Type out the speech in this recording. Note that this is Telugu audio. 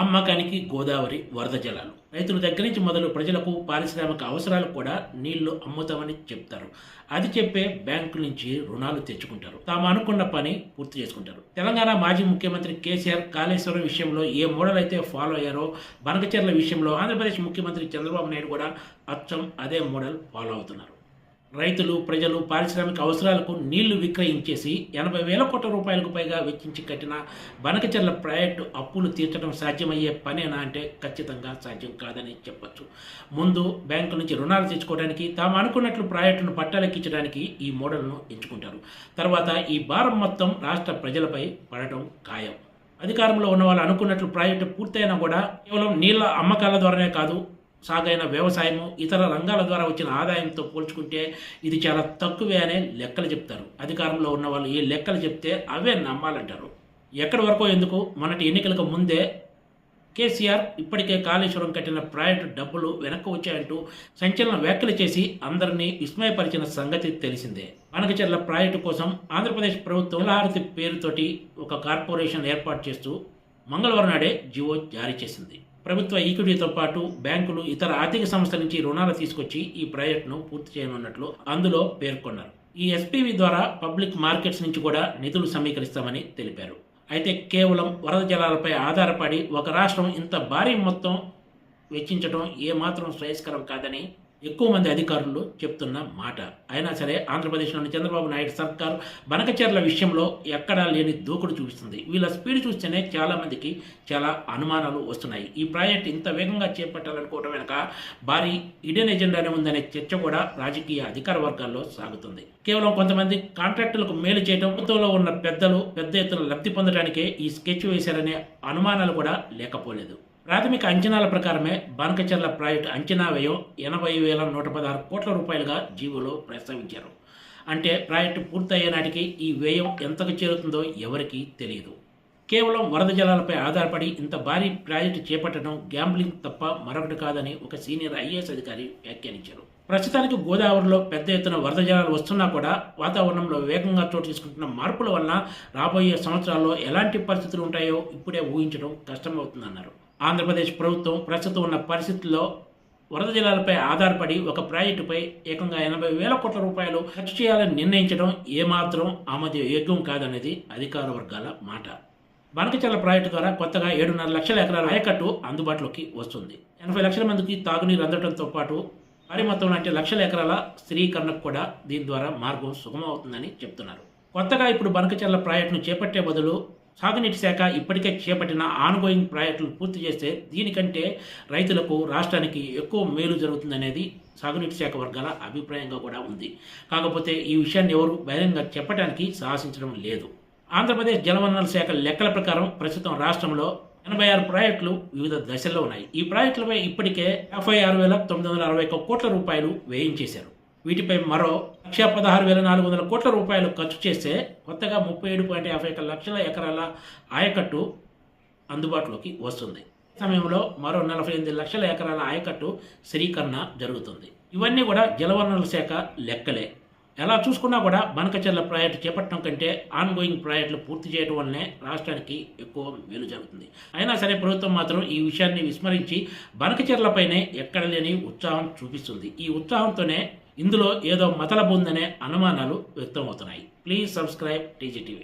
అమ్మకానికి గోదావరి వరద జలాలు. రైతుల దగ్గర నుంచి మొదలు ప్రజలకు పారిశ్రామిక అవసరాలకు కూడా నీళ్ళు అమ్ముతామని చెప్తారు. అది చెప్పే బ్యాంకు నుంచి రుణాలు తెచ్చుకుంటారు. తాము అనుకున్న పని పూర్తి చేసుకుంటారు. తెలంగాణ మాజీ ముఖ్యమంత్రి కేసీఆర్ కాళేశ్వరం విషయంలో ఏ మోడల్ అయితే ఫాలో అయ్యారో బనకచర్ల విషయంలో ఆంధ్రప్రదేశ్ ముఖ్యమంత్రి చంద్రబాబు నాయుడు కూడా అచ్చం అదే మోడల్ ఫాలో అవుతున్నారు. రైతులు ప్రజలు పారిశ్రామిక అవసరాలకు నీళ్ళు విక్రయించేసి ఎనభై వేల కోట్ల రూపాయలకు పైగా వెచ్చించి కట్టిన బనకచెర్ల ప్రాజెక్టు అప్పులు తీర్చడం సాధ్యమయ్యే పనేనా అంటే ఖచ్చితంగా సాధ్యం కాదని చెప్పచ్చు. ముందు బ్యాంకు నుంచి రుణాలు తెచ్చుకోవడానికి తాము అనుకున్నట్లు ప్రాజెక్టును పట్టాలెక్కించడానికి ఈ మోడల్ను ఎంచుకుంటారు. తర్వాత ఈ భారం మొత్తం రాష్ట్ర ప్రజలపై పడటం ఖాయం. అధికారంలో ఉన్న వాళ్ళు అనుకున్నట్లు ప్రాజెక్టు పూర్తయినా కూడా కేవలం నీళ్ళ అమ్మకాల ద్వారానే కాదు సాగైన వ్యవసాయము ఇతర రంగాల ద్వారా వచ్చిన ఆదాయంతో పోల్చుకుంటే ఇది చాలా తక్కువే అనే లెక్కలు చెప్తారు. అధికారంలో ఉన్న వాళ్ళు ఈ లెక్కలు చెప్తే అవే నమ్మాలంటారు. ఎక్కడి వరకు ఎందుకు? మొన్నటి ఎన్నికలకు ముందే కేసీఆర్ ఇప్పటికే కాళేశ్వరం కట్టిన ప్రాజెక్టు డబ్బులు వెనక్కి వచ్చాయంటూ సంచలన వ్యాఖ్యలు చేసి అందరినీ విస్మయపరిచిన సంగతి తెలిసిందే. మనకచెర్ల ప్రాజెక్టు కోసం ఆంధ్రప్రదేశ్ ప్రభుత్వం హారతి పేరుతోటి ఒక కార్పొరేషన్ ఏర్పాటు చేస్తూ మంగళవారం నాడే జివో జారీ చేసింది. ప్రభుత్వ ఈక్విటీతో పాటు బ్యాంకులు ఇతర ఆర్థిక సంస్థల నుంచి రుణాలు తీసుకొచ్చి ఈ ప్రాజెక్టును పూర్తి చేయనున్నట్లు అందులో పేర్కొన్నారు. ఈ ఎస్పీవి ద్వారా పబ్లిక్ మార్కెట్స్ నుంచి కూడా నిధులు సమీకరిస్తామని తెలిపారు. అయితే కేవలం వరద జలాలపై ఆధారపడి ఒక రాష్ట్రం ఇంత భారీ మొత్తం వెచ్చించడం ఏమాత్రం శ్రేయస్కరం కాదని ఎక్కువ మంది అధికారులు చెప్తున్న మాట. అయినా సరే ఆంధ్రప్రదేశ్లోని చంద్రబాబు నాయుడు సర్కార్ బనకచర్ల విషయంలో ఎక్కడా లేని దూకుడు చూపిస్తుంది. వీళ్ళ స్పీడ్ చూస్తేనే చాలామందికి చాలా అనుమానాలు వస్తున్నాయి. ఈ ప్రాజెక్ట్ ఇంత వేగంగా చేపట్టాలనుకోవడం వెనక భారీ ఇడెన్ ఎజెండానే ఉందనే చర్చ కూడా రాజకీయ అధికార వర్గాల్లో సాగుతుంది. కేవలం కొంతమంది కాంట్రాక్టులకు మేలు చేయడం ప్రభుత్వంలో ఉన్న పెద్దలు పెద్ద ఎత్తున లబ్ధి పొందడానికే ఈ స్కెచ్ వేశారనే అనుమానాలు కూడా లేకపోలేదు. ప్రాథమిక అంచనాల ప్రకారమే బానకచర్ల ప్రాజెక్టు అంచనా వ్యయం ఎనభై వేల నూట పదహారు కోట్ల రూపాయలుగా జీవోలో ప్రస్తావించారు. అంటే ప్రాజెక్టు పూర్తయ్యే నాటికి ఈ వ్యయం ఎంతకు చేరుతుందో ఎవరికీ తెలియదు. కేవలం వరద జలాలపై ఆధారపడి ఇంత భారీ ప్రాజెక్టు చేపట్టడం గ్యాంబ్లింగ్ తప్ప మరొకటి కాదని ఒక సీనియర్ ఐఏఎస్ అధికారి వ్యాఖ్యానించారు. ప్రస్తుతానికి గోదావరిలో పెద్ద ఎత్తున వరద జలాలు వస్తున్నా కూడా వాతావరణంలో వేగంగా చోటు తీసుకుంటున్న మార్పుల వలన రాబోయే సంవత్సరాల్లో ఎలాంటి పరిస్థితులు ఉంటాయో ఇప్పుడే ఊహించడం కష్టమవుతుందన్నారు. ఆంధ్రప్రదేశ్ ప్రభుత్వం ప్రస్తుతం ఉన్న పరిస్థితుల్లో వరద జలాలపై ఆధారపడి ఒక ప్రాజెక్టుపై ఏకంగా ఎనభై వేల కోట్ల రూపాయలు ఖర్చు చేయాలని నిర్ణయించడం ఏమాత్రం ఆమోద యోగ్యం కాదనేది అధికార వర్గాల మాట. బనకచర్ల ప్రాజెక్టు ద్వారా కొత్తగా ఏడున్నర లక్షల ఎకరాల ఆయకట్టు అందుబాటులోకి వస్తుంది. ఎనభై లక్షల మందికి తాగునీరు అందడంతో పాటు భారీ మొత్తంలో అంటే లక్షల ఎకరాల స్థిరీకరణకు కూడా దీని ద్వారా మార్గం సుగమవుతుందని చెప్తున్నారు. కొత్తగా ఇప్పుడు బనకచర్ల ప్రాజెక్టును చేపట్టే బదులు సాగునీటి శాఖ ఇప్పటికే చేపట్టిన ఆన్గోయింగ్ ప్రాజెక్టులు పూర్తి చేస్తే దీనికంటే రైతులకు రాష్ట్రానికి ఎక్కువ మేలు జరుగుతుందనేది సాగునీటి శాఖ వర్గాల అభిప్రాయంగా కూడా ఉంది. కాకపోతే ఈ విషయాన్ని ఎవరు బహిరంగంగా చెప్పడానికి సాహసించడం లేదు. ఆంధ్రప్రదేశ్ జలవనరుల శాఖ లెక్కల ప్రకారం ప్రస్తుతం రాష్ట్రంలో ఎనభై ఆరు ప్రాజెక్టులు వివిధ దశల్లో ఉన్నాయి. ఈ ప్రాజెక్టులపై ఇప్పటికే యాభై ఆరు వేల తొమ్మిది వందల అరవై ఒక్క కోట్ల రూపాయలు వేయించేశారు వీటిపై మరో లక్ష పదహారు వేల నాలుగు వందల కోట్ల రూపాయలు ఖర్చు చేస్తే కొత్తగా ముప్పై ఏడు పాయింట్ యాభై ఒక లక్షల ఎకరాల ఆయకట్టు అందుబాటులోకి వస్తుంది. సమయంలో మరో నలభై ఎనిమిది లక్షల ఎకరాల ఆయకట్టు స్థిరీకరణ జరుగుతుంది. ఇవన్నీ కూడా జలవనరుల శాఖ లెక్కలే. ఎలా చూసుకున్నా కూడా బనకచర్ల ప్రాజెక్టు చేపట్టడం కంటే ఆన్గోయింగ్ ప్రాజెక్టులు పూర్తి చేయడం వల్లనే రాష్ట్రానికి ఎక్కువ మేలు జరుగుతుంది. అయినా సరే ప్రభుత్వం మాత్రం ఈ విషయాన్ని విస్మరించి బనకచర్లపైనే ఎక్కడ లేని ఉత్సాహం చూపిస్తుంది. ఈ ఉత్సాహంతోనే ఇందులో ఏదో మతలబుందనే అనుమానాలు వ్యక్తమవుతున్నాయి. Please subscribe TGTV